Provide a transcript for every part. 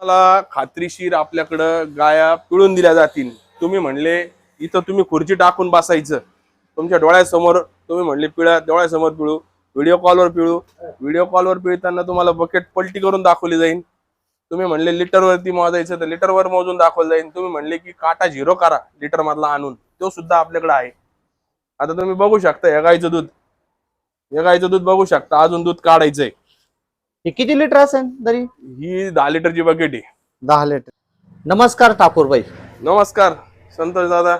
मला खात्रीशीर आपल्याकडं गाया पिळून दिल्या जातील. तुम्ही म्हणले इथं तुम्ही खुर्ची टाकून बसायचं. तुमच्या डोळ्यासमोर तुम्ही म्हणले पिळा डोळ्यासमोर पिळू व्हिडिओ कॉलवर पिळू. व्हिडिओ कॉलवर पिळताना तुम्हाला बकेट पलटी करून दाखवली जाईल तुम्ही म्हणले लिटरवरती मोजायचं तर लिटरवर मोजून दाखवलं जाईल तुम्ही म्हणले की काटा झिरो करा लिटर मधला आणून. तो सुद्धा आपल्याकडे आहे. आता तुम्ही बघू शकता या गाईचं दूध. या गाईचं दूध बघू शकता अजून दूध काढायचंय. हे किती लिटर असेल तरी ही दहा लिटरची बकेट आहे. दहा लिटर. नमस्कार ठाकूरबाई. नमस्कार संतोष दादा.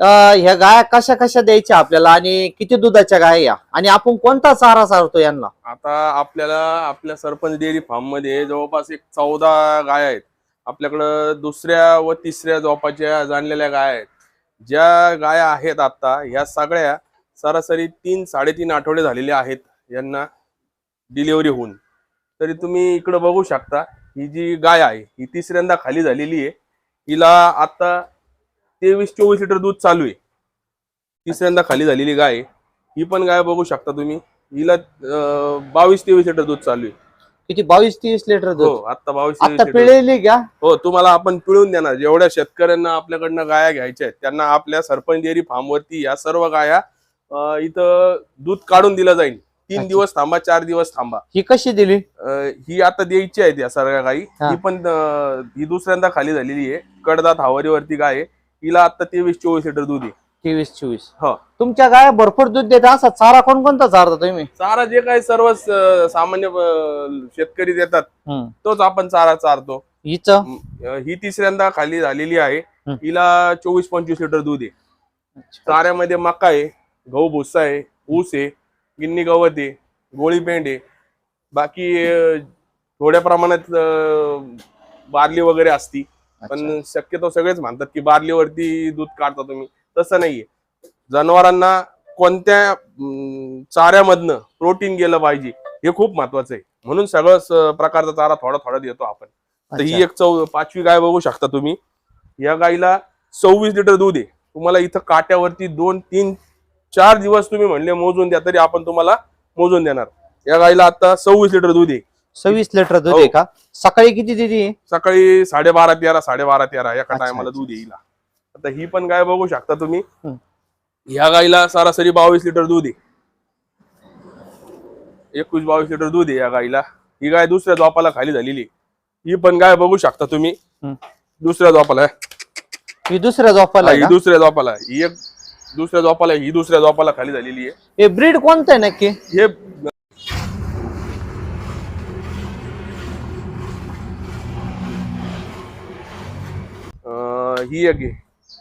अं, ह्या गाया कशा कशा द्यायच्या आपल्याला आणि किती दुधाच्या गाया या? आणि आपण कोणता चारा चारतो यांना? आता आपल्याला आपल्या सरपंच डेअरी फार्ममध्ये जवळपास एक चौदा गाय आहेत. आपल्याकडं दुसऱ्या व तिसऱ्या जोपाच्या जाणलेल्या गाय आहेत. ज्या गाया आहेत आता ह्या सगळ्या सरासरी तीन साडेतीन आठवडे झालेले आहेत यांना डिलिव्हरी होऊन. तरी तुम्ही इकडं बघू शकता ही जी गाय आहे ही तिसऱ्यांदा खाली झालेली आहे. हिला आता तेवीस चोवीस लिटर दूध चालू आहे. तिसऱ्यांदा खाली झालेली गाय आहे. ही पण गाय बघू शकता तुम्ही. हिला बावीस तेवीस लिटर दूध चालू आहे. किती? बावीस तीस लिटर हो दूध आता बावीस तेवीस आता लिटर पिळलेली घ्या हो तुम्हाला आपण पिळून देणार. जेवढ्या शेतकऱ्यांना आपल्याकडनं गाया घ्यायच्या आहेत त्यांना आपल्या सरपंच डेअरी फार्म वरती या सर्व गाया अं, इथं दूध काढून दिलं जाईल. तीन. दिवस थांबा चार दिवस थांबा. ही कशी दिली? अं, ही आता द्यायची आहेत या सर्व गाई हा. ही पण अं, ही दुसऱ्यांदा खाली झालेली आहे. कडदात हावरीवरती गाय आहे. हिला आता तेवीस चोवीस लिटर दूध आहे. तेवीस चोवीस. हो. तुमच्या गाया भरपूर दूध देतात असा चारा कोणकोणता चारता तुम्ही? चारा जे काही सर्व अं, सामान्य अं, शेतकरी देतात हम्म. तोच आपण चारा चारतो. हिचं? अं, ही तिसऱ्यांदा खाली झालेली आहे. हं. हिला चोवीस पंचवीस लिटर दूध आहे. चाऱ्यामध्ये मका आहे गहू भुस्सा आहे ऊस आहे गिन्नी गवत आहे गोळी पेंड बाकी थोड्या प्रमाणात बार्ली वगैरे असती. पण शक्यतो सगळेच म्हणतात की बार्लीवरती दूध काढता तुम्ही. तसं नाहीये. जनावरांना कोणत्या चाऱ्यामधनं प्रोटीन गेलं पाहिजे हे खूप महत्वाचं आहे. म्हणून सगळं प्रकारचा चारा थोडा थोडा देतो आपण. तर ही. एक चौ पाचवी गाय बघू शकता तुम्ही. या गाईला सव्वीस लिटर दूध आहे. तुम्हाला इथं काट्यावरती दोन तीन चार दिवस तुम्ही म्हणले मोजून द्या तरी आपण तुम्हाला मोजून देणार या गाईला आता सव्वीस लिटर दूध आहे सव्वीस लिटर दूध हो. आहे का सकाळी किती दिली सकाळी साडेबारा तेरा साडेबारा तेरा एका टायमाला. दूध येईल आता ही पण गाय बघू शकता तुम्ही हं. ह्या गाईला सरासरी बावीस लिटर दूध आहे एकवीस बावीस लिटर दूध आहे या गाईला ही गाय दुसऱ्या झोपाला खाली झालेली. ही पण गाय बघू शकता तुम्ही हं. दुसऱ्या आहे. ही दुसऱ्या झोपाला हा, ही? दुसऱ्या आहे. ही एक दुसऱ्या आहे, ही दुसऱ्या झोपाला खाली झालेली आहे. हे ब्रीड कोणतं आहे नक्की? हे अं, ही एक आहे.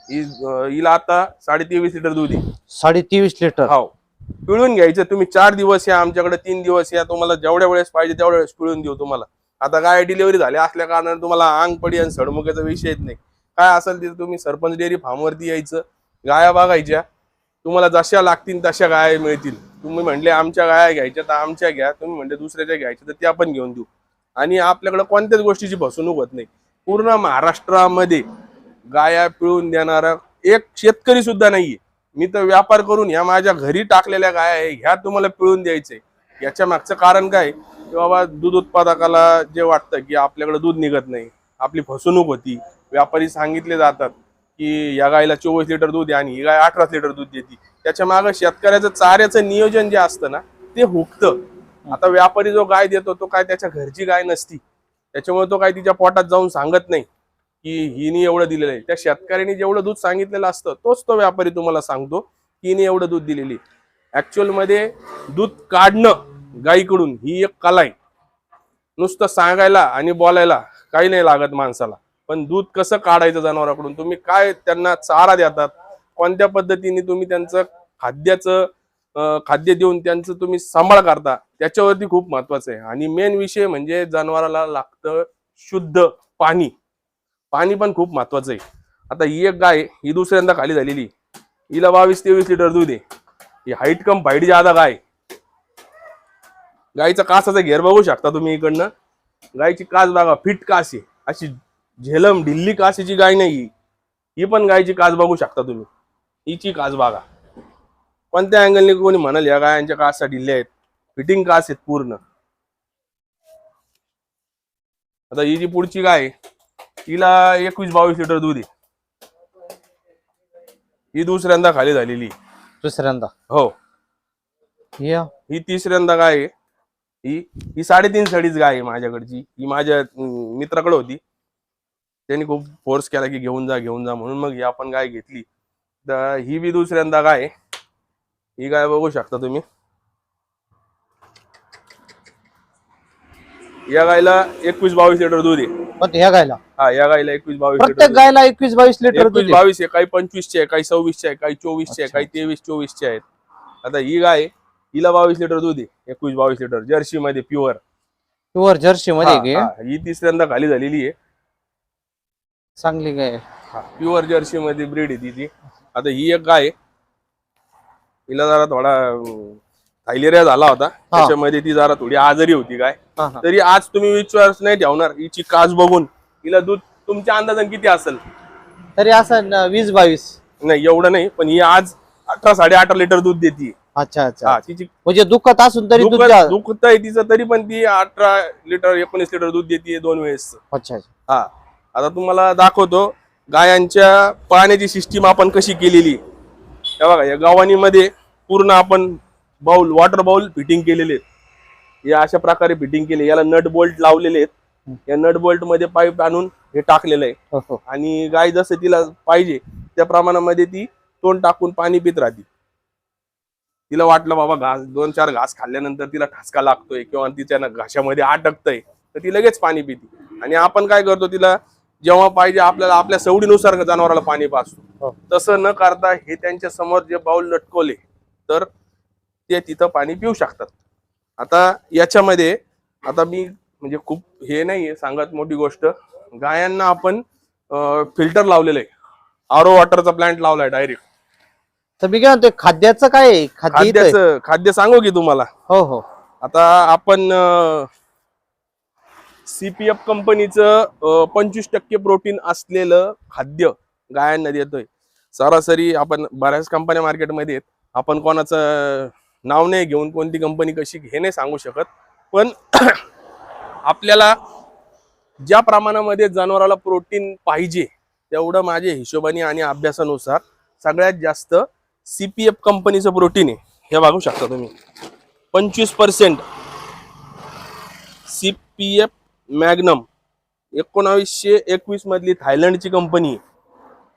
ही अं, हिला आता साडे तेवीस लिटर दूध आहे. साडे तेवीस लिटर. हो पिळून घ्यायचं. तुम्ही चार दिवस या आमच्याकडे तीन दिवस या. तुम्हाला जेवढ्या वेळेस पाहिजे तेवढ्या वेळेस पिळून देऊ तुम्हाला. आता काय डिलिव्हरी झाली असल्या कारणाने तुम्हाला अंग पडी आणि सडमुख्याचा विषय येत नाही. काय असेल ते तुम्ही सरपंच डेअरी फार्मवरती यायचं. गाया बघायच्या. तुम्हाला जशा लागतील तशा गाया मिळतील. तुम्ही म्हणले आमच्या गाया घ्यायच्या तर आमच्या घ्या. तुम्ही म्हणले दुसऱ्याच्या घ्यायच्या तर त्या पण घेऊन देऊ. आणि आपल्याकडे कोणत्याच गोष्टीची फसवणूक होत नाही. पूर्ण महाराष्ट्रामध्ये गाया पिळून देणारा एक शेतकरी सुद्धा नाहीये. मी तर व्यापार करून ह्या माझ्या घरी टाकलेल्या गाया आहे ह्या तुम्हाला पिळून द्यायचंय. याच्या मागचं कारण काय? की बाबा दूध उत्पादकाला जे वाटतं की आपल्याकडे दूध निघत नाही आपली फसवणूक होती व्यापारी सांगितले जातात. की या गायला चोवीस लिटर दूध आहे आणि ही गाय अठराच लिटर दूध देते. त्याच्यामागे शेतकऱ्याचं चाऱ्याचं नियोजन जे असतं ना ते हुकतं. आता व्यापारी जो गाय देतो तो काय त्याच्या घरची गाय नसती. त्याच्यामुळे तो काय तिच्या पोटात जाऊन सांगत नाही की हिने एवढं दिलेलं आहे. त्या शेतकऱ्यांनी जेवढं दूध सांगितलेलं असतं तोच तो व्यापारी तुम्हाला सांगतो की हिने एवढं दूध दिलेली ऍक्च्युअलमध्ये दूध काढणं गायीकडून ही एक कला आहे. नुसतं सांगायला आणि बोलायला काही नाही लागत माणसाला. पण दूध कसं काढायचं जनावराकडून? तुम्ही काय त्यांना चारा देतात? कोणत्या पद्धतीने तुम्ही त्यांचं खाद्याचं खाद्य देऊन त्यांचं तुम्ही सांभाळ करता? त्याच्यावरती खूप महत्वाचं आहे. आणि मेन विषय म्हणजे जनावराला लागतं शुद्ध पाणी. पाणी पण खूप महत्वाचं आहे. आता ही एक गाय ही दुसऱ्यांदा खाली झालेली. हिला बावीस तेवीस लिटर दूध आहे. ही हाईट कम फाईट ज्यादा गाय. गायचा कासाचा घेर बघू शकता तुम्ही इकडनं. गायची कास बघा फिट कास आहे. अशी झेलम ढिल्ली कासेची गाय नाही ही. पण गायची कास बघू शकता तुम्ही. हिची कास बघा. कोणत्या अँगलने कोणी म्हणाल या गायांच्या कासा ढिल्ल्या आहेत? फिटिंग कास आहेत पूर्ण. आता ही जी पुढची गाय तिला एकवीस बावीस लिटर दूध आहे. ही दुसऱ्यांदा खाली झालेली. दुसऱ्यांदा? हो. या. ही तिसऱ्यांदा गाय आहे. ही ही साडेतीन साडीच गाय आहे माझ्याकडची. ही माझ्या मित्राकडे होती. त्यांनी खूप फोर्स केला की घेऊन जा घेऊन जा म्हणून मग ही आपण गाय घेतली तर ही बी दुसऱ्यांदा गाय. ही गाय बघू शकता तुम्ही या गायला एकवीस बावीस लिटर दूध आहे पण ह्या गायला हा या गायला एकवीस बावीस लिटर प्रत्येक दूध गायला एकवीस बावीस लिटर दूध एकवीस आहे. बावीस आहे काही पंचवीसचे आहे काही सव्वीसचे आहे काही चोवीसचे आहे. काही तेवीस चोवीसचे आहेत आता ही गाय हिला बावीस लिटर दूध आहे एकवीस बावीस लिटर जर्सी मध्ये प्युअर प्युअर जर्सी मध्ये? ही तिसऱ्यांदा खाली झालेली आहे चांगली गाय. प्युअर जर्सी मध्ये ब्रीड आहे तिची आता ही एक गाय आहे. हिला जरा थोडा थायलेरिया झाला होता. त्याच्यामध्ये ती जरा थोडी आजारी होती गाय. हा, हा. तरी आज तुम्ही विश्वास नाही ठेवणार. हिची कास बघून हिला दूध तुमच्या अंदाजाने किती असेल? तरी असं न- वीस बावीस. नाही एवढं नाही पण ही आज अठरा साडे अठरा लिटर दूध देते अच्छा अच्छा. हा तिची म्हणजे दुखत असून तरी दूध दुखत जा- दुखत आहे तिचं तरी पण ती अठरा लिटर एकोणीस लिटर दूध देते दोन वेळेस. अच्छा अच्छा. हा. आता तुम्हाला दाखवतो गायांच्या पाण्याची सिस्टीम आपण कशी केलेली. हे बघा या गावानीमध्ये पूर्ण आपण बाउल वॉटर बाउल फिटिंग केलेले आहेत. या अशा प्रकारे फिटिंग केले. याला नट बोल्ट लावलेले आहेत. या नट बोल्टमध्ये पाईप आणून हे टाकलेलं आहे. हो, हो. आणि गाय जसं तिला पाहिजे त्या प्रमाणामध्ये ती तोंड टाकून पाणी पित राहते. तिला वाटलं बाबा घास दोन चार घास खाल्ल्यानंतर तिला ठसका लागतोय किंवा तिच्या घाशामध्ये अटकतंय तर ती लगेच पाणी पिते. आणि आपण काय करतो तिला जेव्हा पाहिजे आपल्याला आपल्या सवडीनुसार जनावराला पाणी पाचतो हो. तसं न करता हे त्यांच्यासमोर जे बाउल लटकवले तर ते तिथं पाणी पिऊ शकतात. आता याच्यामध्ये आता मी म्हणजे खूप हे नाहीये सांगत मोठी गोष्ट. गायांना आपण फिल्टर लावलेलं आहे आरो वॉटरचा प्लांट लावलाय डायरेक्ट. तर मी काय म्हणतोय खाद्याचं काय आहे? आहे? खाद्याचं खाद्य सांगू की तुम्हाला? हो हो. आता आपण सीपीएफ कंपनीचं पंचवीस टक्के प्रोटीन असलेलं खाद्य गायांना देतोय. सरासरी आपण बऱ्याच कंपन्या मार्केटमध्ये आहेत. आपण कोणाचं नाव नाही घेऊन कोणती कंपनी कशी हे नाही सांगू शकत. पण आपल्याला ज्या प्रमाणामध्ये जनावराला प्रोटीन पाहिजे तेवढं माझ्या हिशोबाने आणि अभ्यासानुसार सगळ्यात जास्त सीपीएफ कंपनीचं प्रोटीन आहे. हे बघू शकता तुम्ही. पंचवीस percent C P F magnum एकोणावीसशे एकवीस मधली थायलंडची कंपनी आहे.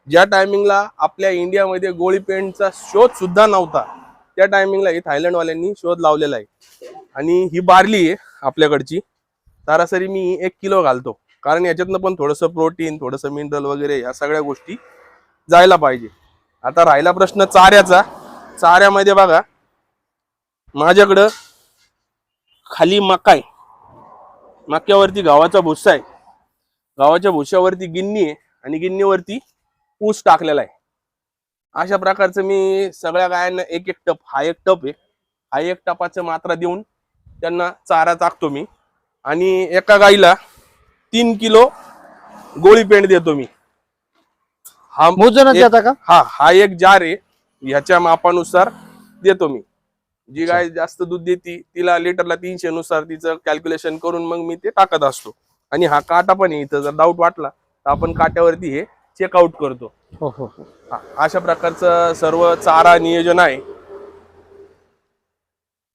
ज्या टायमिंगला आपल्या इंडियामध्ये गोळी पेंटचा शोध सुद्धा नव्हता त्या टायमिंगला ही थायलंडवाल्यांनी शोध लावलेला आहे. आणि ही बारली आहे आपल्याकडची. सरासरी मी एक किलो घालतो. कारण याच्यातनं पण थोडंसं प्रोटीन थोडंसं मिनरल वगैरे या सगळ्या गोष्टी जायला पाहिजे. आता राहिला प्रश्न चाऱ्याचा. चाऱ्यामध्ये बघा माझ्याकडं खाली मका आहे मक्यावरती गावाचा भुस्सा आहे. गावाच्या भुस्सावरती गिन्नी आहे आणि गिन्नीवरती ऊस टाकलेला आहे. अशा प्रकारचं मी सगळ्या गायांना एक एक टप हा एक टप आहे. हा एक टपाचं मात्रा देऊन त्यांना चारा टाकतो मी. आणि एका गाईला तीन किलो गोळी पेंड देतो मी. हा मोजूनच एक- देता का? हा हा एक जार आहे. ह्याच्या मापानुसार देतो मी. जी गाय जास्त दूध देते तिला लिटरला तीनशे नुसार तिचं कॅल्क्युलेशन करून मग मी ते टाकत असतो. आणि हा काटा पण आहे इथं जर डाऊट वाटला तर आपण काट्यावरती हे चेकआउट करतो. हो हो हो. अशा प्रकारचं सर्व चारा नियोजन आहे.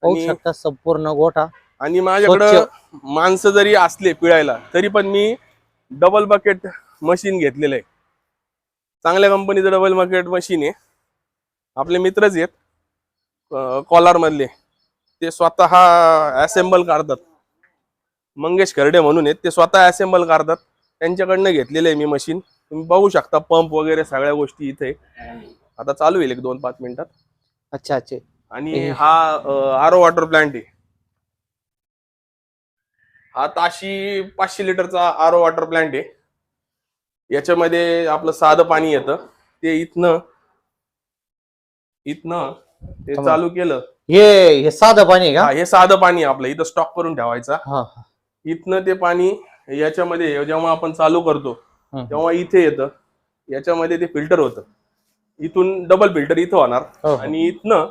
पाहू आणि- शकता संपूर्ण गोठा. आणि माझ्याकडं माणसं जरी असले पिळायला तरी पण मी डबल बकेट मशीन घेतलेलं आहे. चांगल्या कंपनीचं डबल बकेट मशीन आहे. आपले मित्रच आहेत. कॉलर मधले ते स्वतः असेंबल करतात. मंगेश खर्डे म्हणून आहेत ते स्वतः असेंबल करतात. त्यांच्याकडनं घेतलेलं आहे मी मशीन तुम्ही बघू शकता पंप वगैरे सगळ्या गोष्टी इथे. आता चालू होईल एक दोन पाच मिनिटात. अच्छा अच्छा. आणि हे- हा आरो वॉटर प्लांट आहे. हा ताशी पाचशे लिटरचा आरो वॉटर प्लांट आहे. याच्यामध्ये आपलं साधं पाणी येतं. ते इथनं इथनं ते थांबा. चालू केलं हे हे साधं पाणी आहे हा, का हे साधं पाणी आहे आपलं इथं स्टॉक करून ठेवायचा हा हा. इथनं ते पाणी याच्यामध्ये जेव्हा आपण चालू करतो हम्म. तेव्हा इथे येतं याच्यामध्ये ते फिल्टर होतं इथून डबल फिल्टर इथं होणार हो, हो. आणि इथनं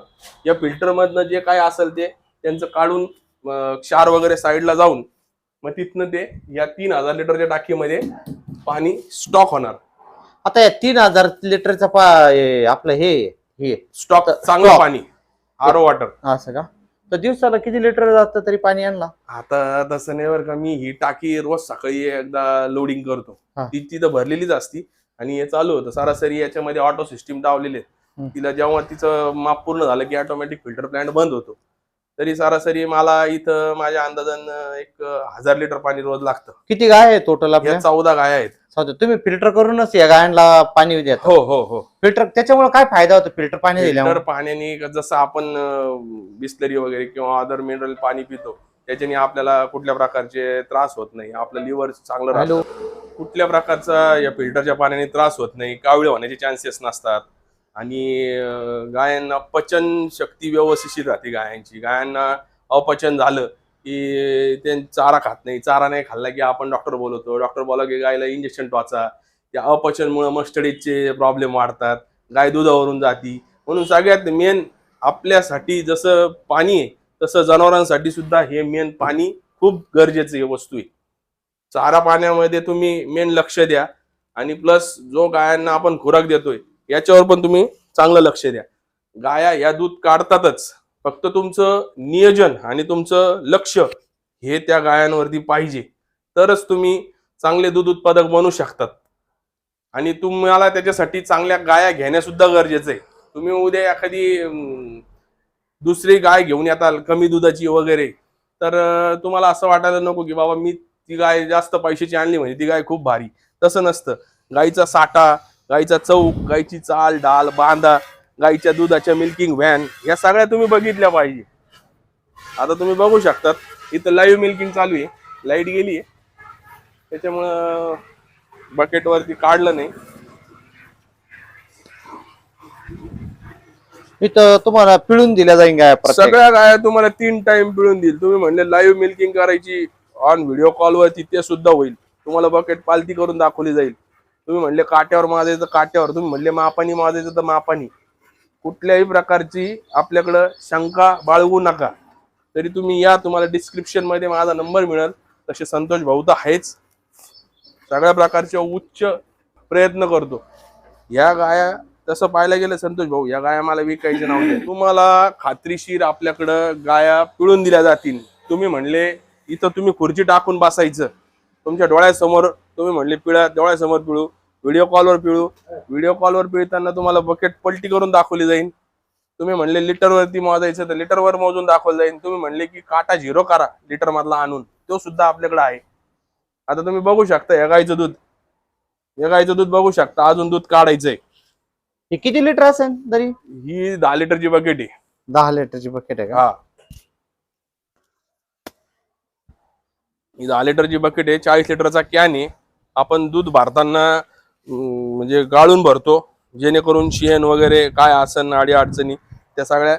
या फिल्टर मधनं जे काय असेल ते त्यांचं काढून अं, क्षार वगैरे साईडला जाऊन मग तिथनं ते या तीन हजार लिटरच्या टाकीमध्ये पाणी स्टॉक होणार आता या तीन हजार लिटरचा पा हे आपलं हे हे. स्टॉक चांगलं. पाणी. आरो वॉटर असं का तर दिवसाला किती लिटर जातं तरी पाणी आणला? आता तसं नाही बरं का मी ही टाकी रोज सकाळी एकदा लोडिंग करतो. हा. ती तिथं भरलेलीच असती आणि हे चालू होतं. सरासरी याच्यामध्ये ऑटो सिस्टीम लावलेले हम्म. तिला जेव्हा तिचं माप पूर्ण झालं की ऑटोमॅटिक फिल्टर प्लांट बंद होतो. तरी सरासरी मला इथं माझ्या अंदाजानं एक हजार लिटर पाणी रोज लागतं. किती गाय आहे टोटल आपल्या? या चौदा गाय आहेत. तुम्ही फिल्टर करूनच या गायांना पाणी देता. हो हो हो. फिल्टर त्याच्यामुळे काय फायदा होतो फिल्टर पाणी फिल्टर दिल्यामुळे? पाण्याने जसं आपण बिस्लरी वगैरे किंवा अदर मिनरल पाणी पितो त्याच्याने आपल्याला कुठल्या प्रकारचे त्रास होत नाही. आपलं लिव्हर चांगलं हॅलो राहतं. कुठल्या प्रकारचा या फिल्टरच्या पाण्याने त्रास होत नाही कावळे होण्याचे चान्सेस नसतात. आणि गायांना पचन शक्ती व्यवस्थित राहते गायांची गायांना अपचन झालं की ते चारा खात नाही. चारा नाही खाल्ला की आपण डॉक्टर बोलवतो. डॉक्टर बोला की गायला इंजेक्शन टोचा. त्या अपचनमुळे मस्टडीजचे प्रॉब्लेम वाढतात. गाय दुधावरून जाती. म्हणून सगळ्यात मेन आपल्यासाठी जसं पाणी आहे तसं जनावरांसाठी सुद्धा हे मेन पाणी खूप गरजेचं आहे वस्तू आहे. चारा पाण्यामध्ये तुम्ही मेन लक्ष द्या. आणि प्लस जो गायांना आपण खुराक देतोय याच्यावर पण तुम्ही चांगलं लक्ष द्या. गाया या दूध काढतातच. फक्त तुमचं नियोजन आणि तुमचं लक्ष हे त्या गायांवरती पाहिजे. तरच तुम्ही चांगले दूध उत्पादक बनू शकतात. आणि तुम्हाला त्याच्यासाठी चांगल्या गाया घेण्या सुद्धा गरजेचं आहे. तुम्ही उद्या एखादी दुसरी गाय घेऊन येताल कमी दुधाची वगैरे तर तुम्हाला असं वाटायला नको की बाबा मी ती गाय जास्त पैशाची आणली म्हणजे ती गाय खूप भारी. तसं नसतं. गायीचा साठा गाईचा चौक गाईची चाल डाल बांधा गाईच्या दुधाच्या मिल्किंग व्हॅन या सगळ्या तुम्ही बघितल्या पाहिजे. आता तुम्ही बघू शकतात इथं लाईव्ह मिल्किंग चालू आहे. लाइट गेली आहे. त्याच्यामुळं बकेटवरती काढलं नाही. इथं तुम्हाला पिळून दिल्या जाईल गाय सगळ्या गाया तुम्हाला तीन टाइम पिळून देईल. तुम्ही म्हणले लाईव्ह मिल्किंग करायची ऑन व्हिडिओ कॉलवरती ते सुद्धा होईल. तुम्हाला बकेट पालती करून दाखवली जाईल. तुम्ही म्हणले काट्यावर माजायचं काट्यावर. तुम्ही म्हणले मापानी माजायचं तर मापानी. कुठल्याही प्रकारची आपल्याकडं शंका बाळगू नका. तरी तुम्ही या तुम्हाला डिस्क्रिप्शनमध्ये माझा नंबर मिळेल. तसे संतोष भाऊ तर आहेच. सगळ्या प्रकारचे उच्च प्रयत्न करतो. या गाया तसं पाहायला गेलं संतोष भाऊ या गाया मला विकायचे नव्हते तुम्हाला खात्रीशीर आपल्याकडं गाया पिळून दिल्या जातील. तुम्ही म्हणले इथं तुम्ही खुर्ची टाकून बसायचं. तुमच्या डोळ्यासमोर तुम्ही म्हणले पिळा डोळ्यासमोर पिळू. व्हिडिओ कॉलवर पिळू. व्हिडिओ कॉलवर पिळताना तुम्हाला बकेट पलटी करून दाखवली जाईल तुम्ही म्हणले लिटरवरती मोजायचं तर लिटरवर मोजून दाखवलं जाईल तुम्ही म्हणले की काटा झिरो करा लिटर मधला आणून. तो सुद्धा आपल्याकडे आहे. आता तुम्ही बघू शकता या गाईचं दूध. या गाईचं दूध बघू शकता. अजून दूध काढायचंय. हे किती लिटर असेल तरी? ही दहा लिटरची बकेट आहे. दहा लिटरची बकेट आहे का? हा. ही दहा लिटरची बकेट आहे. चाळीस लिटरचा कॅन आहे. आपण दूध भरताना म्हणजे गाळून भरतो जेणेकरून शेण वगैरे काय आसन आडी अडचणी त्या सगळ्या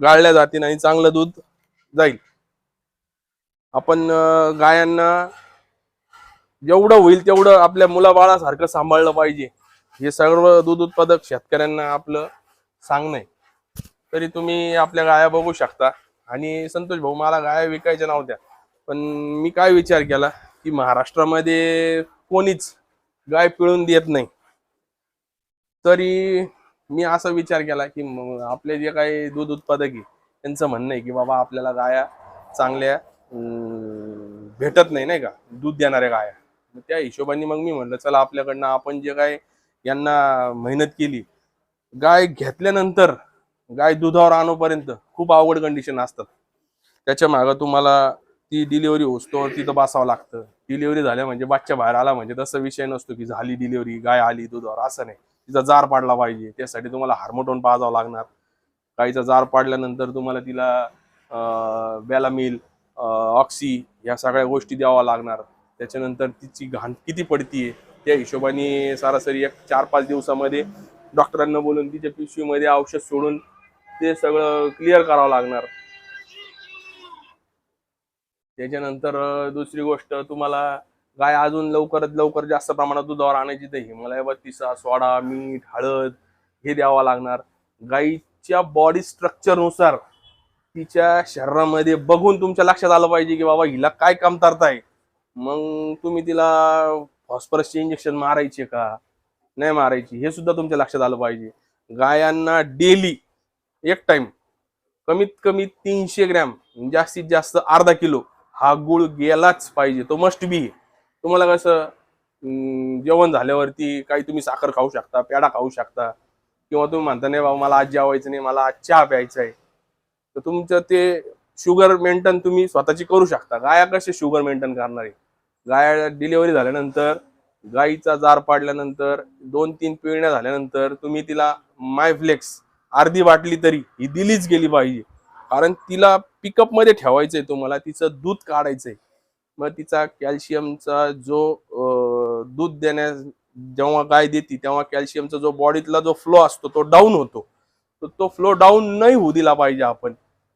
गाळल्या जातील आणि चांगलं दूध जाईल. आपण गायांना जेवढं होईल तेवढं आपल्या मुलाबाळासारखं सांभाळलं पाहिजे. हे सर्व दूध उत्पादक शेतकऱ्यांना आपलं सांगणं आहे. तरी तुम्ही आपल्या गाया बघू शकता. आणि संतोष भाऊ मला गाया विकायच्या नव्हत्या पण मी काय विचार केला की महाराष्ट्रामध्ये कोणीच गाय पिळून देत नाही. तरी मी असा विचार केला की आपले जे काही दूध उत्पादक आहे त्यांचं म्हणणं आहे की बाबा आपल्याला गाया चांगल्या भेटत नाही नाही का? दूध देणाऱ्या गाया. त्या हिशोबाने मग मी म्हणलं चला आपल्याकडनं आपण जे काय यांना मेहनत केली गाय घेतल्यानंतर गाय दुधावर आणोपर्यंत खूप अवघड कंडिशन असतात. त्याच्या मागं तुम्हाला ती डिलिव्हरी होतो तिथं बसावं लागतं. डिलिव्हरी झाल्या म्हणजे बच्चा बाहेर आला म्हणजे तसा विषय नसतो की झाली डिलिव्हरी गाय आली दुधावर असं नाही. तिचा जार पाडला पाहिजे. त्यासाठी तुम्हाला हार्मोटोन पाजावं लागणार. गाईचा जार पाडल्यानंतर तुम्हाला तिला बॅलामिल ऑक्सी या सगळ्या गोष्टी द्यावा लागणार. त्याच्यानंतर तिची घाण किती पडतीये त्या हिशोबाने सरासरी एक चार पाच दिवसामध्ये डॉक्टरांना बोलून तिच्या पिशवीमध्ये औषध सोडून ते सगळं क्लिअर करावं लागणार. त्याच्यानंतर दुसरी गोष्ट तुम्हाला गाय अजून लवकरात लवकर जास्त प्रमाणात दुधावर आणायची तर हिमालय तिसा सोडा मीठ हळद हे द्यावं लागणार. गाईच्या बॉडी स्ट्रक्चरनुसार तिच्या शरीरामध्ये बघून तुमच्या लक्षात आलं पाहिजे की बाबा हिला काय कमतरता आहे मग तुम्ही तिला फॉस्फरसचे इंजेक्शन मारायचे का? नाही मारायची. हे सुद्धा तुमच्या लक्षात आलं पाहिजे. गायांना डेली एक टाइम कमीत कमी तीनशे ग्रॅम जास्तीत जास्त अर्धा किलो हा गुळ गेलाच पाहिजे. तो मस्ट बी तुम्हाला कसं जेवण झाल्यावरती काही तुम्ही साखर खाऊ शकता पेढा खाऊ शकता किंवा तुम्ही म्हणता नाही बाबा मला आज जेवायचं नाही मला आज चहा प्यायचा आहे. तर तुमचं ते शुगर मेंटेन तुम्ही स्वतःची करू शकता. गाया कसे शुगर मेंटेन करणार? आहे गाया डिलिव्हरी झाल्यानंतर गाईचा जार पाडल्यानंतर दोन तीन पिळण्या झाल्यानंतर तुम्ही तिला मायफ्लेक्स अर्धी वाटली तरी ही दिलीच गेली पाहिजे. कारण तिला पिकअपमध्ये ठेवायचंय तुम्हाला तिचं दूध काढायचंय. मग तिचा कॅल्शियमचा जो दूध देण्यास जेव्हा गाय देते तेव्हा कॅल्शियमचा जो बॉडीतला जो फ्लो असतो तो डाऊन होतो. तर तो फ्लो डाऊन नाही होऊ दिला पाहिजे आपण.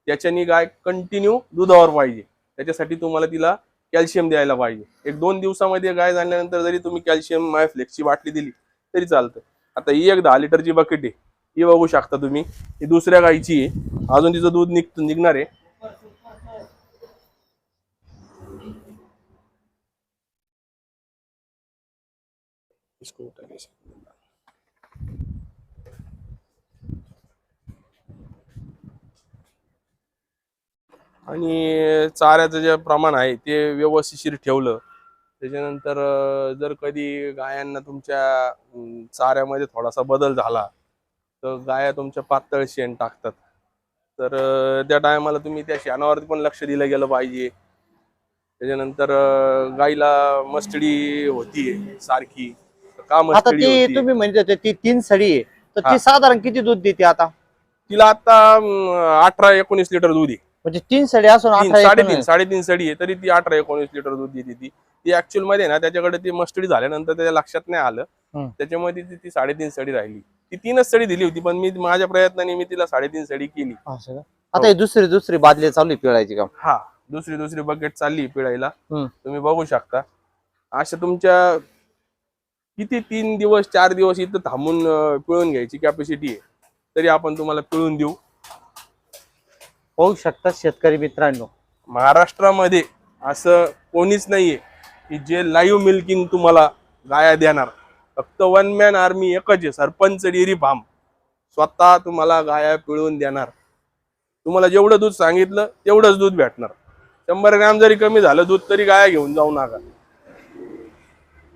त्याच्यानी गाय कंटिन्यू दुधावर पाहिजे. त्याच्यासाठी तुम्हाला तिला कॅल्शियम द्यायला पाहिजे. एक दोन दिवसामध्ये गाय झाल्यानंतर जरी तुम्ही कॅल्शियम मायफ्लेक्सची बाटली दिली तरी चालतं. आता ही एक दहा लिटरची बकेट आहे ही बघू शकता तुम्ही. ही दुसऱ्या गायची आहे. अजून तिचं दूध निघत निघणार आहे. आणि चाऱ्याचं जे प्रमाण आहे ते व्यवस्थिशीर ठेवलं. त्याच्यानंतर जर कधी गायांना तुमच्या चाऱ्यामध्ये थोडासा बदल झाला तर गाया तुमच्या पातळ शेण टाकतात. तर त्या टायमाला तुम्ही त्या शेणावरती पण लक्ष दिलं गेलं पाहिजे. त्याच्यानंतर गाईला मस्टडी होतीये सारखी. का आता मस्टडी? तुम्ही म्हणजे ते- तीन सडी आहे. तर. ती साधारण किती दूध देते आता? तिला आता अठरा एकोणीस लिटर दूध आहे. म्हणजे तीन सडी असून साडेतीन साडेतीन सडी आहे तरी ती अठरा एकोणीस लिटर दूध देते ती. ती ऍक्च्युअलमध्ये ना त्याच्याकडे ती मस्टडी झाल्यानंतर त्याच्या लक्षात नाही आलं. हम्म. त्याच्यामुळे ती ती साडेतीन सडी राहिली. ती तीनच सडी दिली होती पण मी माझ्या प्रयत्नाने मी तिला साडेतीन सडी केली. असं का? आता ही दुसरी दुसरी बादली चालू आहे पिळायची का? हा दुसरी दुसरी बकेट चालली पिळायला. हम्म. तुम्ही बघू शकता. अशा तुमच्या किती तीन दिवस चार दिवस इथं थांबून अं, पिळून घ्यायची कॅपॅसिटी आहे तरी आपण तुम्हाला पिळून देऊ. होऊ शकतात शेतकरी मित्रांनो. महाराष्ट्रामध्ये असं कोणीच नाहीये की जे लाईव्ह मिल्किंग तुम्हाला गाया देणार. फक्त वन मॅन आर्मी एकच आहे सरपंच डेअरी फार्म. स्वतः तुम्हाला गाया पिळून देणार. तुम्हाला जेवढं दूध सांगितलं तेवढंच दूध भेटणार. शंभर ग्रॅम जरी कमी झालं दूध तरी गाया घेऊन जाऊ नका.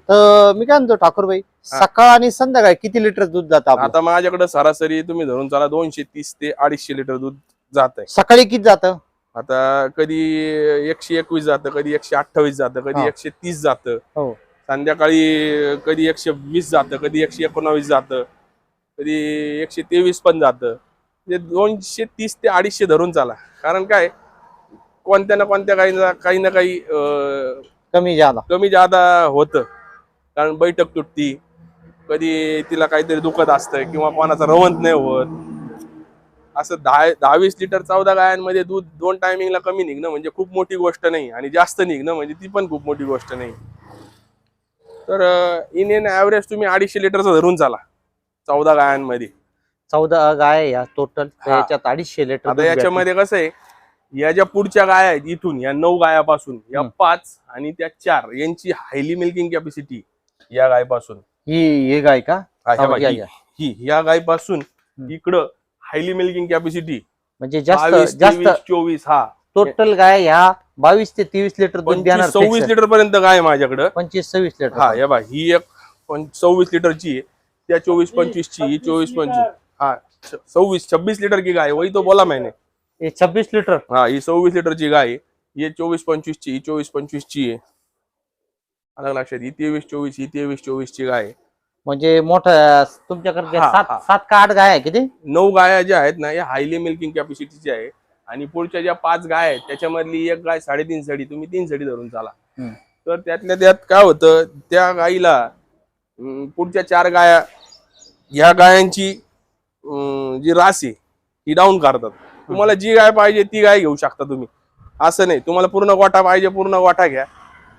तर मी काय म्हणतो ठाकूरबाई सकाळ आणि संध्याकाळी किती लिटर दूध जातं आपलं? आता माझ्याकडे सरासरी तुम्ही धरून चला दोनशे तीस ते अडीचशे लिटर दूध जात आहे सकाळी किती जातं? आता कधी एकशे एकवीस जातं कधी एकशे अठ्ठावीस जातं कधी. एकशे तीस जातं. हो. संध्याकाळी कधी एकशे वीस जातं कधी एकशे एकोणावीस जातं कधी एकशे तेवीस पण जातं. म्हणजे दोनशे तीस ते अडीचशे धरून चाला. कारण काय कोणत्या ना कोणत्या काही ना काही ना काही कमी जादा. कमी जादा होतं. कारण बैठक तुटती. कधी तिला काहीतरी दुखत असतं किंवा कोणाचा रवंत नाही होत. असं दहा दहा वीस लिटर चौदा गायांमध्ये दूध दोन टायमिंगला कमी निघणं म्हणजे खूप मोठी गोष्ट नाही आणि जास्त निघणं म्हणजे ती पण खूप मोठी गोष्ट नाही. तर इन एन ऍव्हरेज तुम्ही अडीचशे लिटरचं धरून चाला चौदा गायांमध्ये चौदा गाय या टोटल हा. याच्यात अडीचशे लिटर आता दूध. याच्यामध्ये कसं आहे या ज्या पुढच्या गाय आहेत इथून या नऊ गायापासून या हम्म. पाच आणि त्या चार यांची हायली मिल्किंग कॅपॅसिटी या गायपासून ही हे गाय का हा, ह्या हा, या, ही या. ही या गायपासून. इकडं हायली मिल्किंग कॅपॅसिटी म्हणजे जास्त बावीस जास्त चोवीस हा टोटल गाय ह्या बावीस ते तेवीस लिटर दूध देणार सव्वीस लिटर पर्यंत गाय आहे माझ्याकडं. पंचवीस सव्वीस लिटर हा या बा ही एक सव्वीस लिटरची आहे. त्या चोवीस पंचवीस ची ही चोवीस पंचवीस. हा सव्वीस छब्बीस लिटर की गाय वही तो बोला मैंने. हे छब्बीस लिटर हा ही सव्वीस लिटरची गाय आहे. ही चोवीस पंचवीस ची ही चोवीस पंचवीस ची आहे. अलग लक्षात ही तेवीस चोवीस ही तेवीस चोवीस ची गाय आहे. म्हणजे मोठं तुमच्याकडे सात. सात का आठ गाय आहे किती? नऊ गाया ज्या आहेत ना या हायली मिल्किंग कॅपॅसिटीची आहे. आणि पुढच्या ज्या पाच गाय आहेत त्याच्यामधली एक गाय साडेतीन सडी तुम्ही तीन सडी धरून चाला. तर त्यातल्या त्यात काय होतं त्या गाईला अं, पुढच्या चार गाया ह्या गायांची जी रास आहे ती डाऊन करतात तुम्हाला जी गाय पाहिजे ती गाय घेऊ शकता तुम्ही. असं नाही तुम्हाला पूर्ण गोठा पाहिजे पूर्ण गोठा घ्या.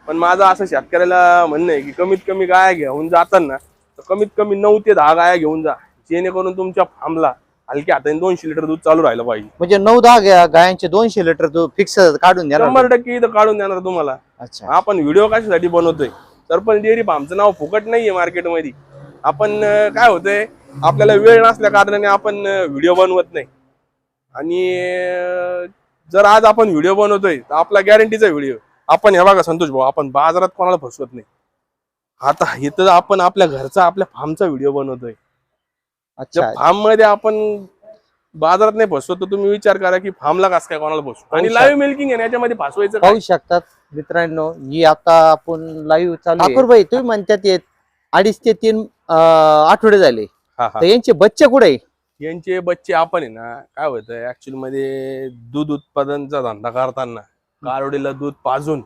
पण माझं असं शेतकऱ्याला म्हणणं आहे की कमीत कमी गाया घेऊन जाताना तर कमीत कमी नऊ ते दहा गाया घेऊन जा जेणेकरून तुमच्या फार्मला हलक्या हाताने दोनशे लिटर दूध चालू राहिलं पाहिजे. म्हणजे नऊ दहा गा- गायांचे दोनशे लिटर दूध फिक्स काढून द्या शंभर टक्के इथं काढून देणार तुम्हाला. अच्छा. आपण व्हिडिओ कशासाठी बनवतोय? सरपंच डेअरी फार्मचं नाव फुकट नाहीये मार्केटमध्ये आपण अं, काय होतंय? आपल्याला वेळ नसल्या कारणाने आपण व्हिडिओ बनवत नाही. आणि अं, जर आज आपण व्हिडिओ बनवतोय तर आपला गॅरंटीचा व्हिडिओ आपण हे बघा संतोष भाऊ आपण बाजारात कोणाला फसवत नाही. आता इथं आपण आपल्या घरचा आपल्या फार्मचा व्हिडिओ बनवतोय. फार्ममध्ये आपण बाजारात नाही फसवत तर तुम्ही विचार करा की फार्मला कसं काय कोणाला फसवू आणि लाईव्ह मिल्किंग आहे याच्यामध्ये फसवायचं? पाहू शकतात मित्रांनो ही आता आपण लाईव्ह चालू ठाकूर भाई तुम्ही म्हणतात येत अडीच ते तीन आठवडे झाले. तर यांचे बच्चे कुठे आहे? यांचे बच्चे आपण आहे ना काय होतं ऍक्च्युअलमध्ये दूध उत्पादनचा धंदा करताना कारोडीला दूध पाजून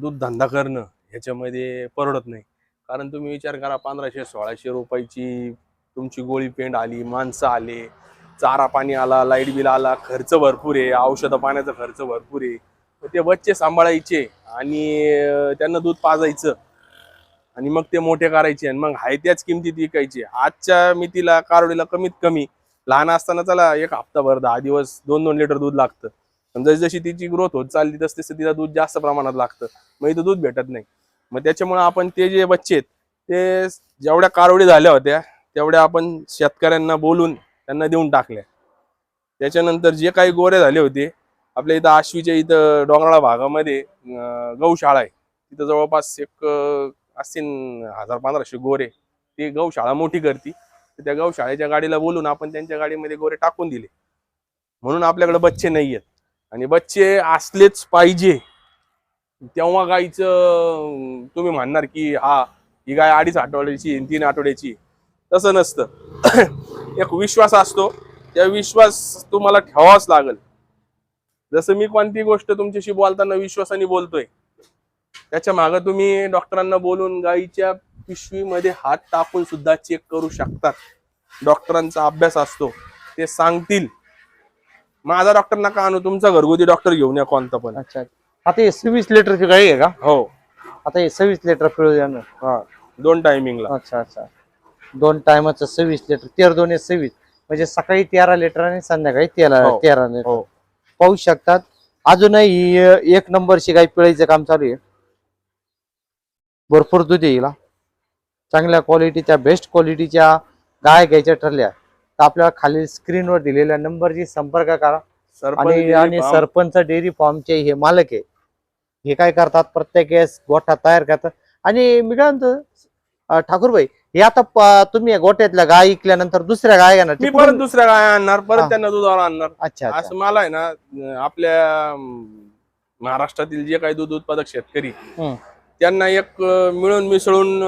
दूध धंदा करणं ह्याच्यामध्ये परवडत नाही कारण तुम्ही विचार करा पंधराशे सोळाशे रुपयाची तुमची गोळी पेंड आली माणसं आले चारा पाणी आला लाइट बिल आला खर्च भरपूर आहे औषध पाण्याचा खर्च भरपूर आहे. ते बच्चे सांभाळायचे आणि त्यांना दूध पाजायचं. आणि मग ते मोठे करायचे आणि मग हाय त्याच किमतीत विकायचे. आजच्या मितीला कारोडीला कमीत कमी लहान असताना चला एक हप्ताभर दहा दिवस दोन दोन लिटर दूध लागतं. जशी जशी तिची ग्रोथ होत चालली तस तसं तिला दूध जास्त प्रमाणात लागतं. मग इथं दूध भेटत नाही. मग त्याच्यामुळे आपण ते जे बच्चे आहेत ते जेवढ्या कारोडी झाल्या होत्या तेवढ्या आपण शेतकऱ्यांना बोलून त्यांना देऊन टाकल्या. त्याच्यानंतर जे काही गोरे झाले होते आपल्या इथं आश्वीच्या इथं डोंगराळ भागामध्ये गौशाळा आहे. तिथं जवळपास एक असतील हजार पंधराशे गोरे. ती गौशाळा मोठी करती. तर त्या गौशाळेच्या गाडीला बोलून आपण त्यांच्या गाडीमध्ये गोरे टाकून दिले. म्हणून आपल्याकडे बच्चे नाही आहेत. आणि बच्चे असलेच पाहिजे तेव्हा गाईचं तुम्ही म्हणणार की हा ही गाय अडीच आठवड्याची तीन आठवड्याची तसं नसतं. एक विश्वास असतो. त्या विश्वास तुम्हाला ठेवावाच लागल. जसं मी कोणती गोष्ट तुमच्याशी बोलताना विश्वासाने बोलतोय त्याच्यामागे तुम्ही डॉक्टरांना बोलून गाईच्या पिशवीमध्ये हात टाकून सुद्धा चेक करू शकतात. डॉक्टरांचा अभ्यास असतो. ते सांगतील. माझा डॉक्टर नका आणू तुमचा घरगुती डॉक्टर घेऊन या कोणता पण. अच्छा. आता हे सव्वीस लिटरची गाई आहे का? हो. आता हे सव्वीस लिटर पिळू द्या ना. हा दोन टायमिंगला अच्छा अच्छा. दोन टायमाचं सव्वीस लिटर तेरा दोन सव्वीस. म्हणजे सकाळी तेरा लिटर आणि संध्याकाळी तेरा हो. तेरा लिटर हो. पाहू शकतात. अजूनही अं, एक नंबरची गाय पिळायचं काम चालू आहे. भरपूर दूध येईल हा. चांगल्या क्वालिटीच्या बेस्ट क्वालिटीच्या गाय घ्यायच्या ठरल्या. तर आपल्याला खाली स्क्रीनवर दिलेल्या नंबरची संपर्क करा. सरपंच आणि आणि सरपंच डेअरी फार्मचे हे मालक आहे. हे काय करतात? प्रत्येक वेळेस गोठा तयार करतात. आणि मी काय म्हणतो हे आता तुम्ही या गोठ्यातल्या गाय ऐकल्यानंतर दुसऱ्या गाय घेणार मी परत दुसऱ्या गाय आणणार. परत त्यांना दुधावर आणणार. अच्छा असं मला आहे ना आपल्या महाराष्ट्रातील जे काही दूध उत्पादक शेतकरी. त्यांना एक मिळून मिसळून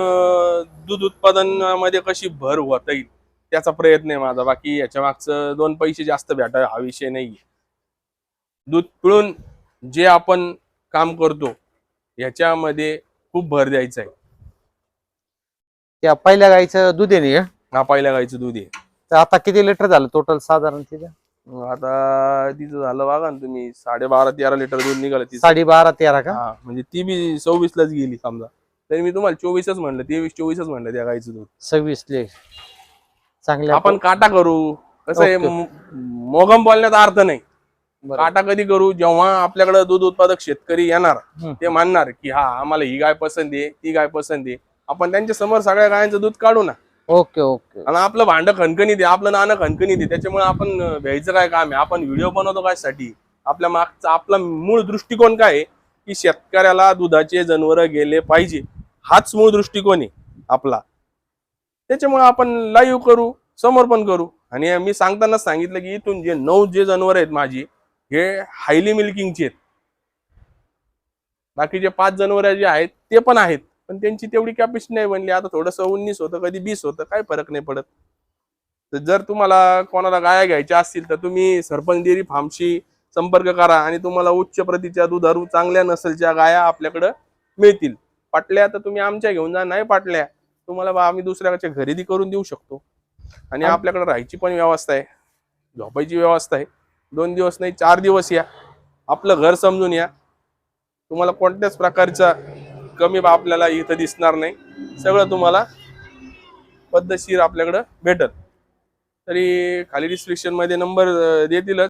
दूध उत्पादनामध्ये कशी भर होता येईल त्याचा प्रयत्न आहे माझा. बाकी याच्या मागचं दोन पैसे जास्त भेटा हा विषय नाही दूध पिळून जे आपण काम करतो याच्यामध्ये खूप भर द्यायचा आहे. त्या पहिल्या गाईचं दूध आहे नाही का? हा पहिल्या गाईचं दूध आहे. तर आता किती लिटर झालं टोटल साधारण तिथे आता तिचं झालं बघा ना तुम्ही साडेबारा तेरा लिटर दूध निघालं तिचं. साडे बारा तेरा का? हा म्हणजे ती बी सव्वीस लाच गेली समजा. तरी मी तुम्हाला चोवीसच म्हणलं तेवीस चोवीसच म्हणलं त्या गाईचं दूध. सव्वीस ले. चांगल्या आपण काटा करू. कसं आहे ओके. म- मोगम बोलण्याचा अर्थ नाही. काटा कधी करू? जेव्हा आपल्याकडे दूध उत्पादक शेतकरी येणार. ते मानणार की हा आम्हाला ही गाय पसंत आहे ती गाय पसंत आहे. आपण त्यांच्यासमोर सगळ्या गायांचं दूध काढू ना. Okay okay. आणि आपलं भांड खणखणीत आहे आपलं नाणं खणखणीत आहे. त्याच्यामुळे आपण अं, भ्यायचं काय काम आहे? आपण व्हिडिओ बनवतो काय साठी आपल्या मागचा आपला मूळ दृष्टिकोन काय आहे? की शेतकऱ्याला दुधाचे जनावर गेले पाहिजे. हाच मूळ दृष्टिकोन आहे आपला. त्याच्यामुळे आपण लाईव्ह करू समर्पण करू. आणि मी सांगताना सांगितलं की इथून जे नऊ जे जनावर आहेत माझी हे हायली मिल्किंगचे आहेत. बाकीचे पाच जनावर जे आहेत ते पण आहेत. पण त्यांची तेवढी कॅपॅसिटी नाही बनली. आता थोडंसं उन्नीस होतं कधी बीस होतं काय फरक नाही पडत. तर जर तुम्हाला कोणाला गाया घ्यायच्या असतील तर तुम्ही सरपंच डेअरी फार्मशी संपर्क करा आणि तुम्हाला उच्च प्रतीच्या दुधारू चांगल्या नसलच्या गाया आपल्याकडं मिळतील. पाटल्या तर तुम्ही आमच्या घेऊन जा नाही पाटल्या तुम्हाला बा आम्ही दुसऱ्याच्या खरेदी करून देऊ शकतो. आणि- आपल्याकडे राहायची पण व्यवस्था आहे. झोपायची व्यवस्था आहे. दोन दिवस नाही चार दिवस या. आपलं घर समजून या. तुम्हाला कोणत्याच प्रकारचा कमी बा आपल्याला इथं दिसणार नाही. सगळं तुम्हाला पद्धतशीर आपल्याकडं भेटल. तरी खाली डिस्क्रिप्शनमध्ये नंबर देतीलच.